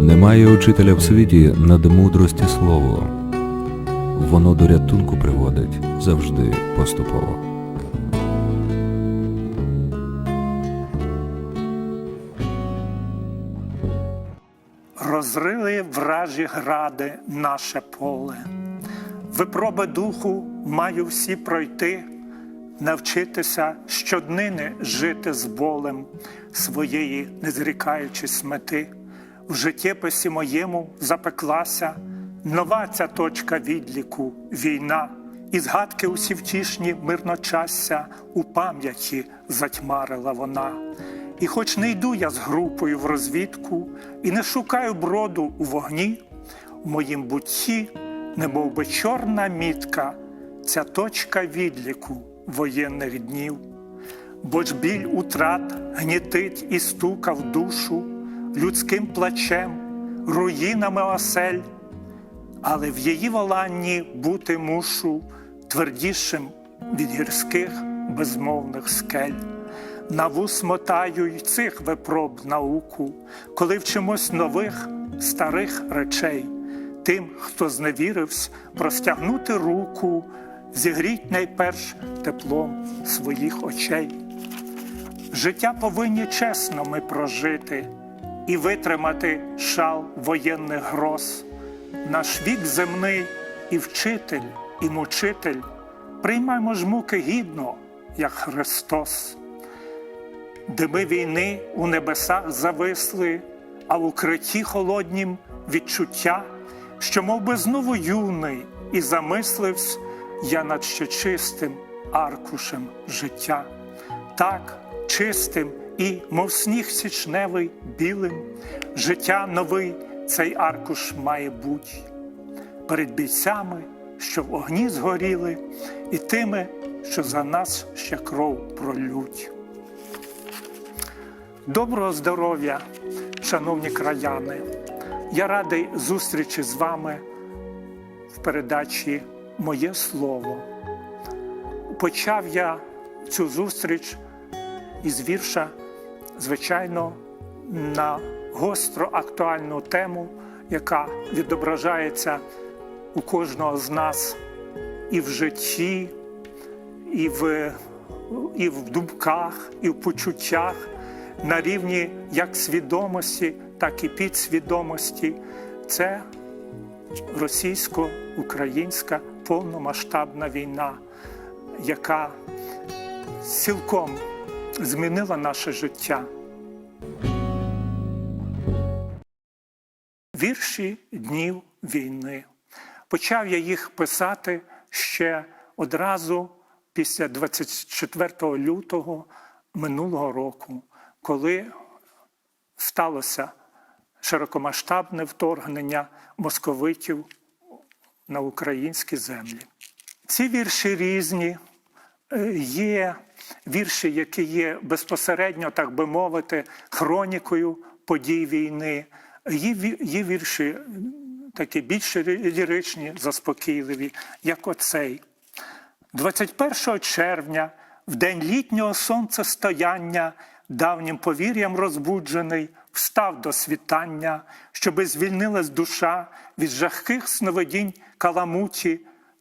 Немає учителя в світі над мудрості слово. Воно до рятунку приводить завжди поступово. Розрили вражі гради наше поле. Випроби духу маю всі пройти, навчитися щоднини жити з болем своєї, не зрікаючись мети. В життєписі моєму запеклася нова ця точка відліку війна, і згадки усі втішні мирночасся у пам'яті затьмарила вона. І хоч не йду я з групою в розвідку і не шукаю броду у вогні, в моїм бутті, немов би чорна мітка, ця точка відліку воєнних днів. Бо ж біль утрат гнітить і стука в душу людським плачем, руїнами осель, але в її воланні бути мушу твердішим від гірських безмовних скель. На вус мотаю й цих випроб науку, коли вчимось нових старих речей, тим, хто зневірився, простягнути руку, зігріть найперш теплом своїх очей. Життя повинні чесно ми прожити і витримати шал воєнних гроз. Наш вік земний і вчитель, і мучитель, приймаймо ж муки гідно, як Христос. Дими війни у небесах зависли, а в укритті холоднім відчуття, що мов би знову юний і замисливсь я над ще чистим аркушем життя, так чистим і, мов сніг січневий, білим, життя новий цей аркуш має бути перед бійцями, що в огні згоріли, і тими, що за нас ще кров пролють. Доброго здоров'я, шановні краяни! Я радий зустрічі з вами в передачі Моє Слово. Почав я цю зустріч із вірша, звичайно, на гостро актуальну тему, яка відображається у кожного з нас і в житті, і в, і в думках, і в почуттях на рівні як свідомості, так і підсвідомості. Це російсько-українська повномасштабна війна, яка цілком змінила наше життя. Вірші днів війни. Почав я їх писати ще одразу після 24 лютого минулого року, коли сталося широкомасштабне вторгнення московитів на українські землі. Ці вірші різні, Е, є вірші, які є безпосередньо, так би мовити, хронікою подій війни. Є, вірші такі більш ліричні, заспокійливі, як оцей. 21 червня, в день літнього сонцестояння, давнім повір'ям розбуджений, встав до світання, щоби звільнилась душа від жахких сновидінь каламуті.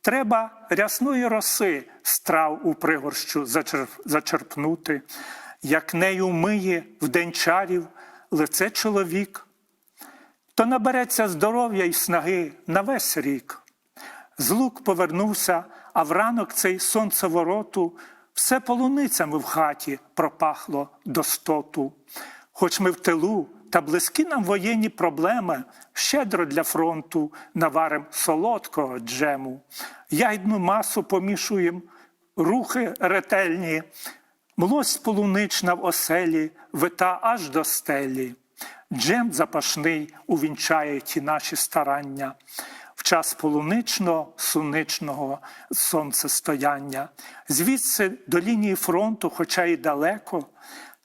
Треба рясної роси страв у пригорщу зачерпнути, як нею миє в день чарів лице чоловік, то набереться здоров'я й снаги на весь рік. З лук повернувся, а в ранок цей сонцевороту все полуницями в хаті пропахло достоту. Хоч ми в тилу та близькі нам воєнні проблеми, щедро для фронту наварим солодкого джему, яйдну масу помішуєм, рухи ретельні, млость полунична в оселі, вита аж до стелі. Джем запашний увінчає ті наші старання. В час полунично-суничного сонцестояння. Звідси до лінії фронту, хоча й далеко,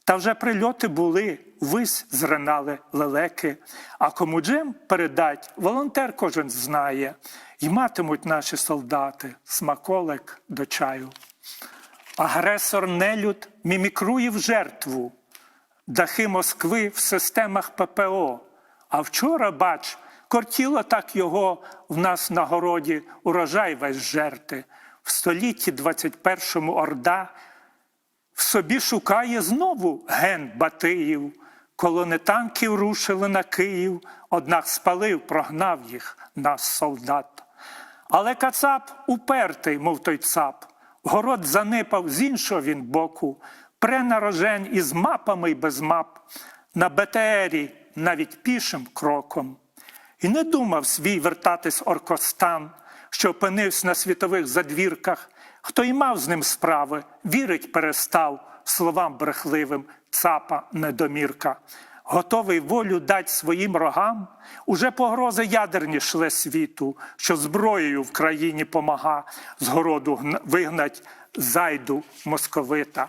та вже прильоти були, вись зринали лелеки. А кому джем передать, волонтер кожен знає, й матимуть наші солдати смаколик до чаю. Агресор нелюд мімікрує в жертву, дахи Москви в системах ППО, А вчора, бач, кортіло так його в нас на городі урожай весь жерти. В столітті 21-му Орда в собі шукає знову ген Батиїв. Колони танків рушили на Київ, однак спалив, прогнав їх наш солдат. Але Кацап упертий, мов той цап. Город занипав з іншого він боку, пре на із мапами й без мап, на БТРі навіть пішим кроком. І не думав свій вертатись оркостан, що опинився на світових задвірках. Хто й мав з ним справи, вірить перестав словам брехливим цапа недомірка. Готовий волю дать своїм рогам, уже погрози ядерні шле світу, що зброєю в країні помага з городу вигнать зайду московита.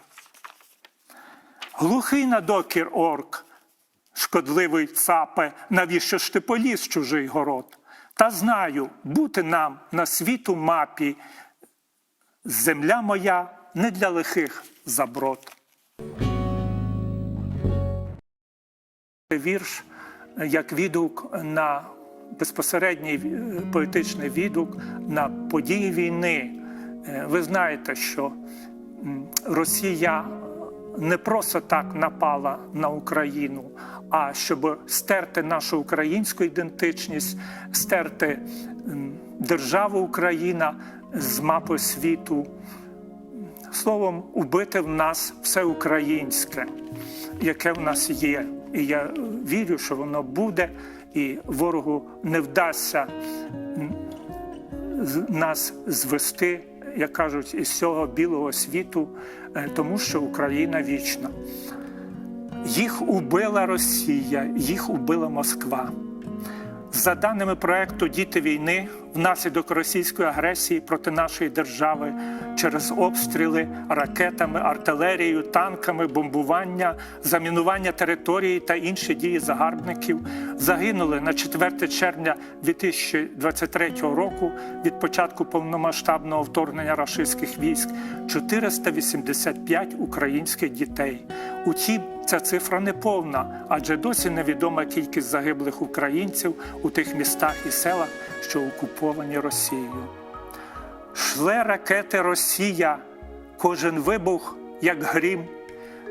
Глухий на докір орк, шкодливий цапе, навіщо ж ти поліз чужий город? Та знаю, бути нам на світу мапі, земля моя не для лихих заброд. Вірш як відгук на безпосередній е, поетичний відгук на події війни. Е, Ви знаєте, що Росія не просто так напала на Україну, а щоб стерти нашу українську ідентичність, стерти державу Україна з мапи світу. Словом, убити в нас все українське, яке в нас є. І я вірю, що воно буде, і ворогу не вдасться нас звести, як кажуть, із цього білого світу, е, тому що Україна вічна. Їх убила Росія, їх убила Москва. За даними проекту Діти війни, внаслідок російської агресії проти нашої держави через обстріли ракетами, артилерією, танками, бомбування, замінування території та інші дії загарбників загинули на 4 червня 2023 року від початку повномасштабного вторгнення рашистських військ 485 українських дітей. Утім, ця цифра не повна, адже досі невідома кількість загиблих українців у тих містах і селах, що окуповані Росією. Шле ракети Росія, кожен вибух, як грім.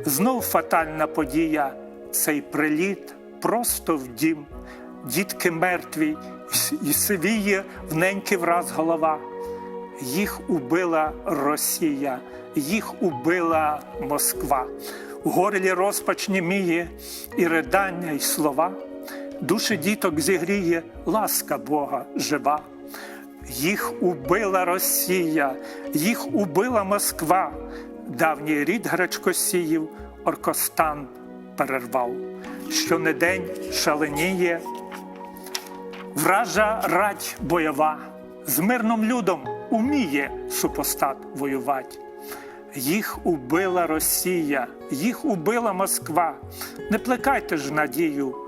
Знов фатальна подія, цей приліт просто в дім. Дітки мертві, і сивіє в неньки враз голова. Їх убила Росія, їх убила Москва. У горлі розпач німіє і ридання, і слова. Душі діток зігріє ласка Бога жива. Їх убила Росія, їх убила Москва. Давній рід гречкосіїв Оркостан перервав. Щонедень шаленіє, вража радь бойова, з мирним людом уміє супостат воювати. Їх убила Росія, їх убила Москва. Не плекайте ж надію,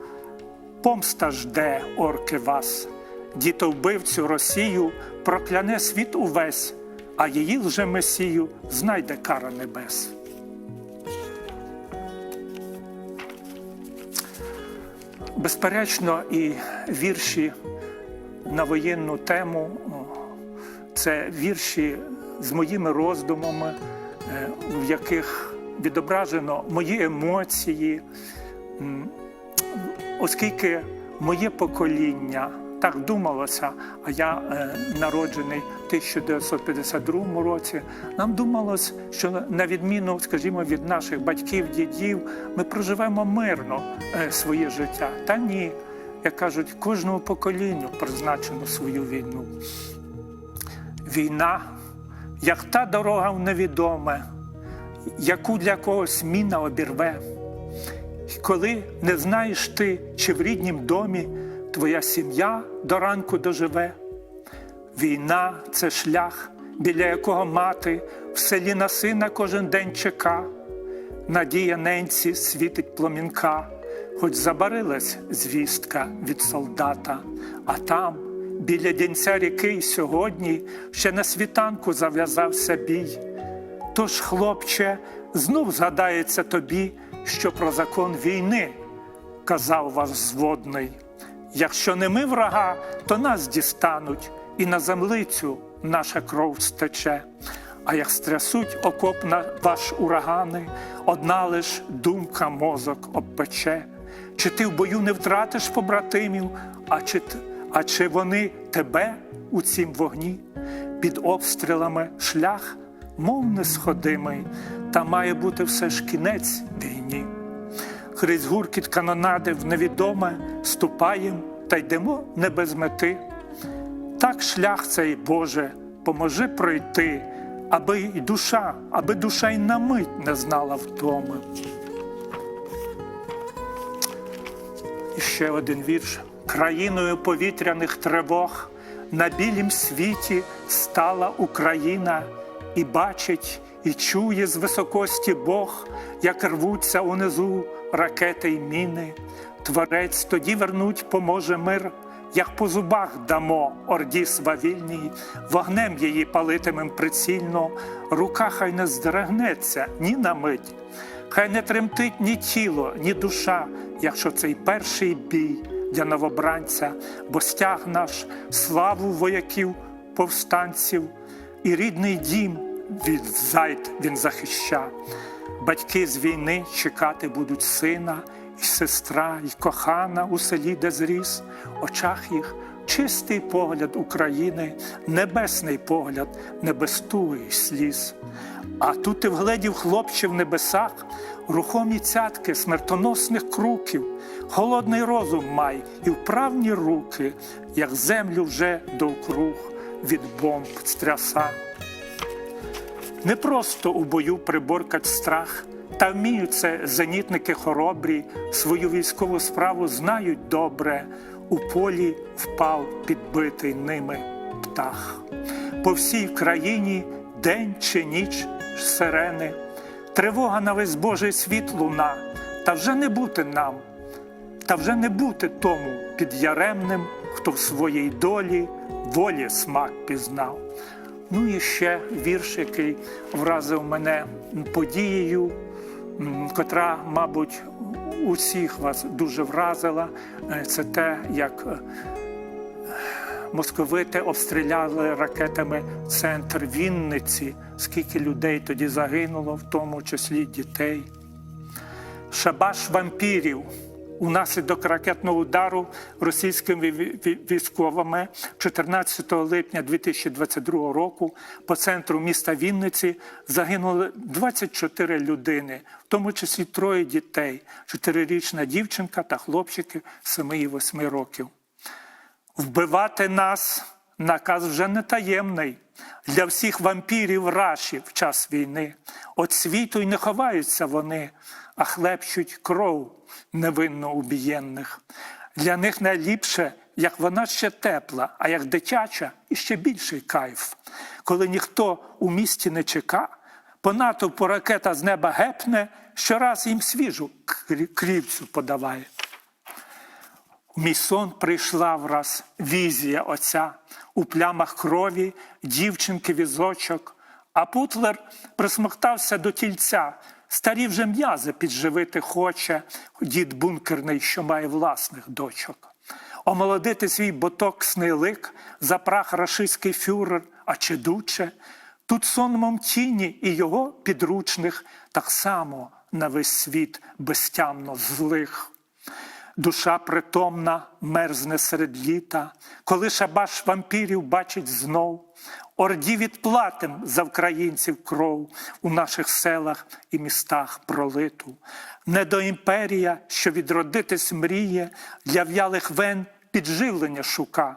помста жде орки вас. Дітовбивцю Росію прокляне світ увесь, а її лжемесію знайде кара небес. Безперечно, і вірші на воєнну тему це вірші з моїми роздумами, е, в яких відображено мої емоції, оскільки моє покоління так думалося, а я е, народжений в 1952 році, нам думалось, що на відміну, скажімо, від наших батьків, дідів, ми проживемо мирно е, своє життя. Та ні, як кажуть, кожному поколінню призначено свою війну. Війна, як та дорога в невідоме, яку для когось міна обірве. Коли не знаєш ти, чи в ріднім домі твоя сім'я до ранку доживе. Війна це шлях, біля якого мати в селі на сина кожен день чека. Надія ненці світить пломінка, хоч забарилась звістка від солдата, а там, біля дінця ріки, й сьогодні ще на світанку зав'язався бій. Тож, хлопче, знов згадається тобі, що про закон війни казав ваш зводний. якщо не ми врага, то нас дістануть, і на землицю наша кров стече. А як стрясуть окоп на ваш урагани, одна лиш думка мозок обпече. Чи ти в бою не втратиш побратимів, а чи, а чи вони тебе у цім вогні? Під обстрілами шлях, мов несходимий, та має бути все ж кінець війні. Крізь гуркіт канонади в невідоме ступаєм та йдемо не без мети. Так шлях цей, Боже, поможи пройти, аби й душа, аби душа й на мить не знала втоми. І ще один вірш. Країною повітряних тривог на білім світі стала Україна і бачить, і чує з високості Бог, як рвуться унизу ракети й міни. Творець тоді вернуть поможе мир, як по зубах дамо орді свавільній, вогнем її палитимем прицільно, рука хай не здригнеться ні на мить. Хай не тремтить ні тіло, ні душа, якщо цей перший бій для новобранця, бо стяг наш славу вояків, повстанців, і рідний дім від зайд він захища. Батьки з війни чекати будуть сина, і сестра, і кохана у селі, де зріс, очах їх чистий погляд України, небесний погляд, не без й сліз. А тут ти вгледів хлопче в небесах, рухомі цятки смертоносних круків, холодний розум май і вправні руки, як землю вже довкруг від бомб стряса. Не просто у бою приборкать страх, та вміють це зенітники хоробрі, свою військову справу знають добре. У полі впав підбитий ними птах. По всій країні день чи ніч сирени, тривога на весь Божий світ луна, та вже не бути нам, та вже не бути тому підяремним, хто в своїй долі волі смак пізнав. Ну і ще вірш, який вразив мене подією, котра, мабуть, усіх вас дуже вразила. Е, Це те, як е, московити обстріляли ракетами центр Вінниці, скільки людей тоді загинуло, в тому числі дітей. Шабаш вампірів унаслідок ракетного удару російськими ві- ві- військовими 14 липня 2022 року по центру міста Вінниці загинули 24 людини, в тому числі троє дітей, 4-річна дівчинка та хлопчики 7 і 8 років. Вбивати нас наказ вже не таємний для всіх вампірів раші в час війни. От світу й не ховаються вони, а хлебчуть кров невинно убієнних. Для них найліпше, як вона ще тепла, а як дитяча, і ще більший кайф. Коли ніхто у місті не чека, по натовпу ракета з неба гепне, щораз їм свіжу крівцю подаває. В мій сон прийшла враз візія отця у плямах крові, дівчинки візочок, а Путлер присмоктався до тільця. Старі вже м'язи підживити хоче, дід бункерний, що має власних дочок. Омолодити свій ботоксний лик, запрах рашистський фюрер, а чедуче, тут сонмом тіні і його підручних так само на весь світ безтямно злих. Душа притомна мерзне серед літа, коли шабаш вампірів бачить знов, орді відплатим за українців кров у наших селах і містах пролиту. Не до імперія, що відродитись мріє, для в'ялих вен підживлення шука,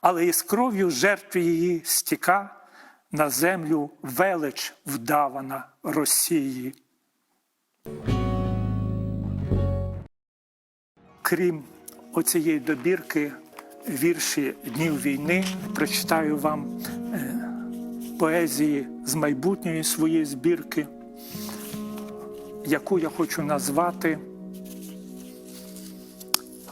але із кров'ю жертв її стіка на землю велич вдавана Росії. Крім оцієї добірки вірші Днів війни, прочитаю вам поезії з майбутньої своєї збірки, яку я хочу назвати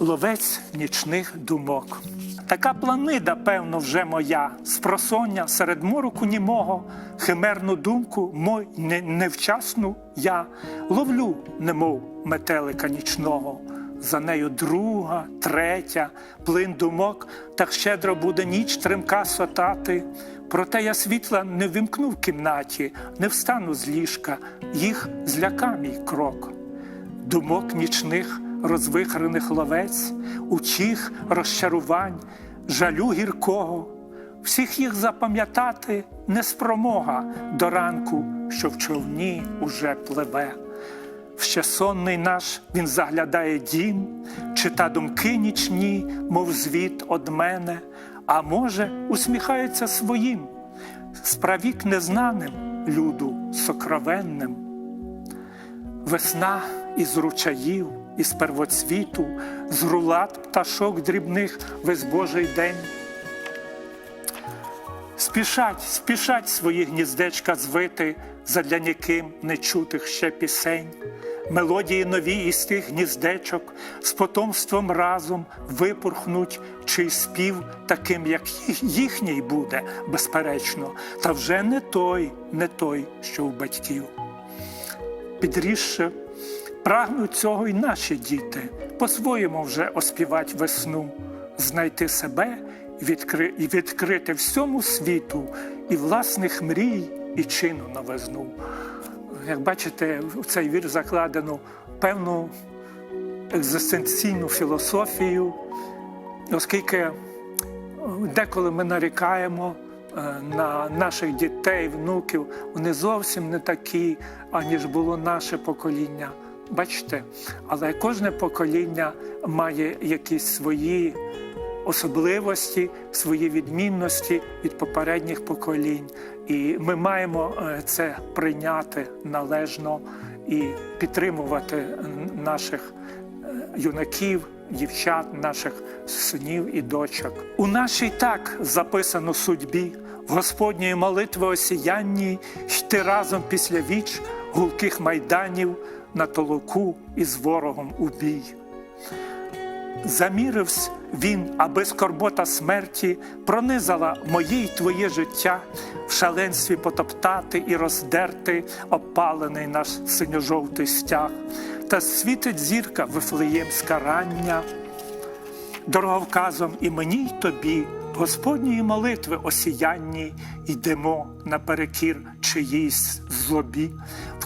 Ловець нічних думок. Така планида, певно, вже моя, спросоння серед мороку німого, химерну думку, мой невчасну я ловлю, немов метелика нічного, за нею друга, третя, плин думок, так щедро буде ніч тримка сотати. Проте я світла не вимкну в кімнаті, не встану з ліжка, їх зляка мій крок. Думок нічних розвихрених ловець, утіх розчарувань, жалю гіркого, всіх їх запам'ятати не спромога до ранку, що в човні уже пливе. Ще сонний наш він заглядає дім, чита думки нічні, мов звіт од мене, а може, усміхається своїм, справік незнаним люду сокровенним. Весна із ручаїв, із первоцвіту, з рулат пташок дрібних весь Божий день. Спішать, спішать свої гніздечка звити задля ніким нечутих ще пісень. Мелодії нові із тих гніздечок з потомством разом випорхнуть, чий спів таким, як їхній буде, безперечно, та вже не той, не той, що у батьків. Підрісше, прагнуть цього й наші діти, по-своєму вже оспівать весну, знайти себе і відкрити всьому світу і власних мрій, і чину новизну. Як бачите, в цей вір закладено певну екзистенційну філософію, оскільки деколи ми нарікаємо е, на наших дітей, внуків, вони зовсім не такі, аніж було наше покоління. Бачите, але кожне покоління має якісь свої особливості, свої відмінності від попередніх поколінь. І ми маємо е, це прийняти належно і підтримувати наших е, юнаків, дівчат, наших синів і дочок. У нашій так записано судьбі, в Господньої молитви осіянній, йти разом після віч гулких майданів на толоку із ворогом у бій. Заміривсь він, аби скорбота смерті пронизала моє й твоє життя, в шаленстві потоптати і роздерти опалений наш синьо-жовтий стяг, та світить зірка вифлеємська рання, дороговказом і мені й тобі, Господньої молитви осіянні, йдемо наперекір чиїсь злобі,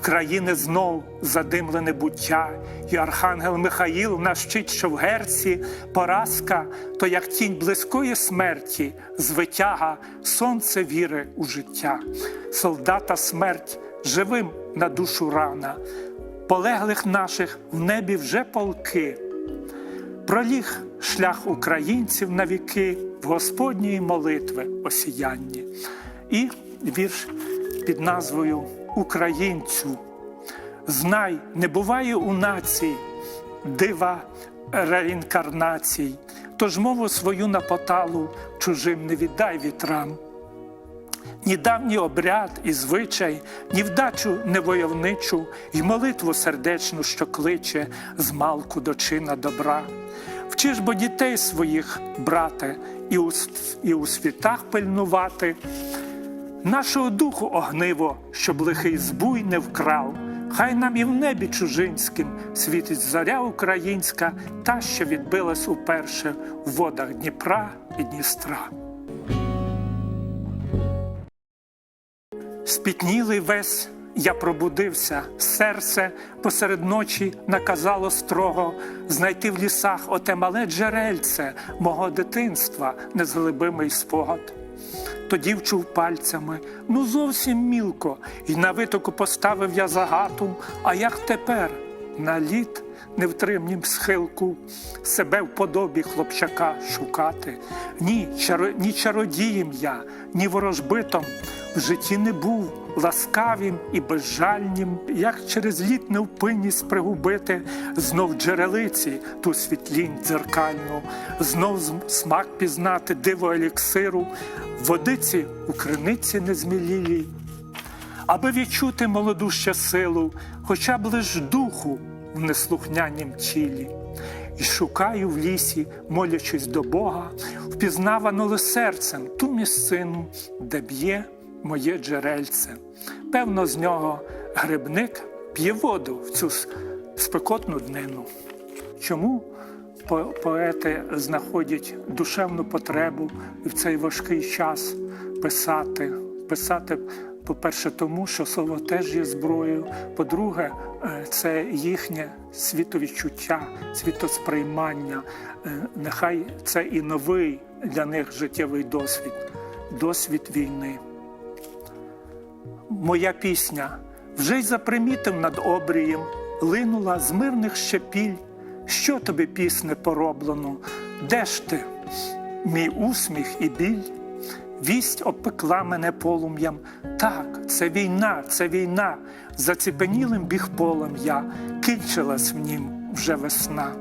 країни знов задимлене буття, і архангел Михаїл навчить, що в герці поразка, то як тінь близької смерті, звитяга сонце віри у життя, солдата смерть живим на душу рана, полеглих наших в небі вже полки. Проліг шлях українців на віки в Господньої молитви осіянні. І вірш під назвою Українцю. Знай, не буває у нації дива реінкарнацій, тож мову свою на поталу чужим не віддай вітрам. Ні давній обряд і звичай, ні вдачу невойовничу, й молитву сердечну, що кличе з малку до чина добра. Вчиш бо дітей своїх, брате, і у, і у світах пильнувати, нашого духу огниво, щоб лихий збуй не вкрав. Хай нам і в небі чужинським світить зоря українська, та, що відбилась уперше в водах Дніпра і Дністра. Спітнілий весь я пробудився, серце посеред ночі наказало строго знайти в лісах оте мале джерельце мого дитинства, незглибимий спогад. Тоді вчув пальцями, ну зовсім мілко, і на витоку поставив я загату, а як тепер на лід невтримнім схилку себе в подобі хлопчака шукати. Ні, чаро, ні чародієм я, ні ворожбитом в житті не був ласкавим і безжальнім, як через літ невпинність пригубити, знов джерелиці ту світлінь дзеркальну, знов смак пізнати диво еліксиру, водиці у криниці незмілілій, аби відчути молоду ще силу, хоча б лиш духу в неслухнянім тілі. І шукаю в лісі, молячись до Бога, впізнавано ли серцем ту місцину, де б'є моє джерельце. Певно, з нього грибник п'є воду в цю спекотну днину. Чому поети знаходять душевну потребу в цей важкий час писати? Писати, по-перше, тому що слово теж є зброєю. По-друге, е, це їхнє світовідчуття, світосприймання. Е, Нехай це і новий для них життєвий досвід, досвід війни. Моя пісня вже й запримітив над обрієм, линула з мирних щепіль. Що тобі пісне пороблено? Де ж ти? Мій усміх і біль? Вість обпекла мене полум'ям. Так, це війна, це війна. Заціпенілим біг полем я, кінчилась в нім вже весна.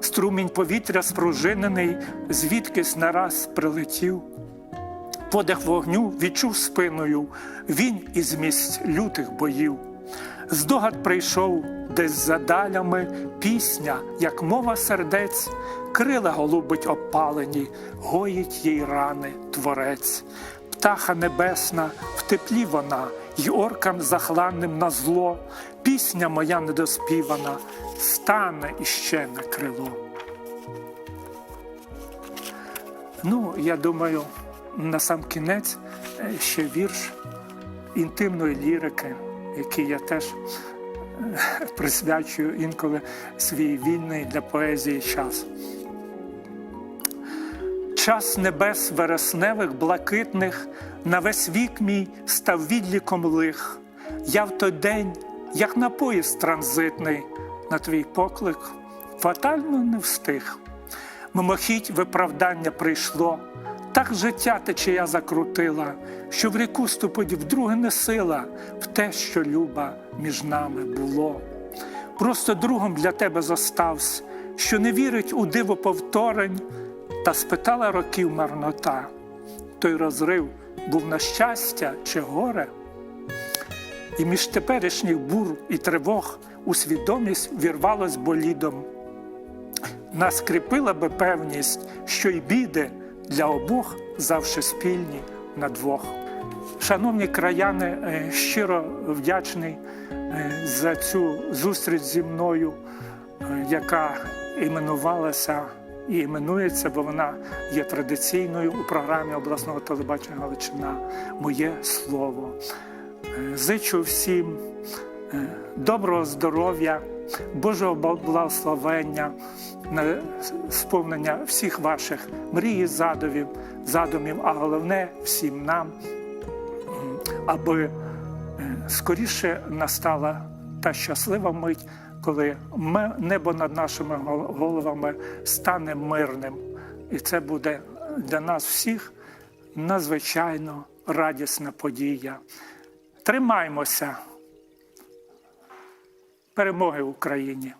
Струмінь повітря спружинений, звідкись нараз прилетів. Подих вогню відчув спиною, він із місць лютих боїв. Здогад прийшов десь за далями пісня, як мова сердець, крила голубить опалені, гоїть їй рани творець. Птаха небесна, в теплі вона, й оркам захланним на зло, пісня моя недоспівана, стане іще на крило. Ну, я думаю, на сам кінець е, ще вірш інтимної лірики, який я теж е, присвячую інколи свій вільний для поезії час. Час небес вересневих, блакитних, на весь вік мій став відліком лих. Я в той день, як на поїзд транзитний, на твій поклик фатально не встиг. Мимохідь виправдання прийшло, так життя течія закрутила, що в ріку ступить вдруге не сила в те, що люба між нами було. Просто другом для тебе зоставсь, що не вірить у диво повторень, та спитала років марнота. Той розрив був на щастя чи горе? І між теперішніх бур і тривог у свідомість вірвалось болідом нас кріпила би певність, що й біди для обох завжди спільні на двох. Шановні краяни, е, щиро вдячний е, за цю зустріч зі мною, е, яка іменувалася і іменується, бо вона є традиційною у програмі обласного телебачення Галичина Моє слово. Зичу всім доброго здоров'я, Божого благословення, на сповнення всіх ваших мрій задумів, задумів, а головне всім нам, аби е, скоріше настала та щаслива мить, коли ме- небо над нашими головами стане мирним. І це буде для нас всіх надзвичайно радісна подія. Тримаймося. Перемоги Україні!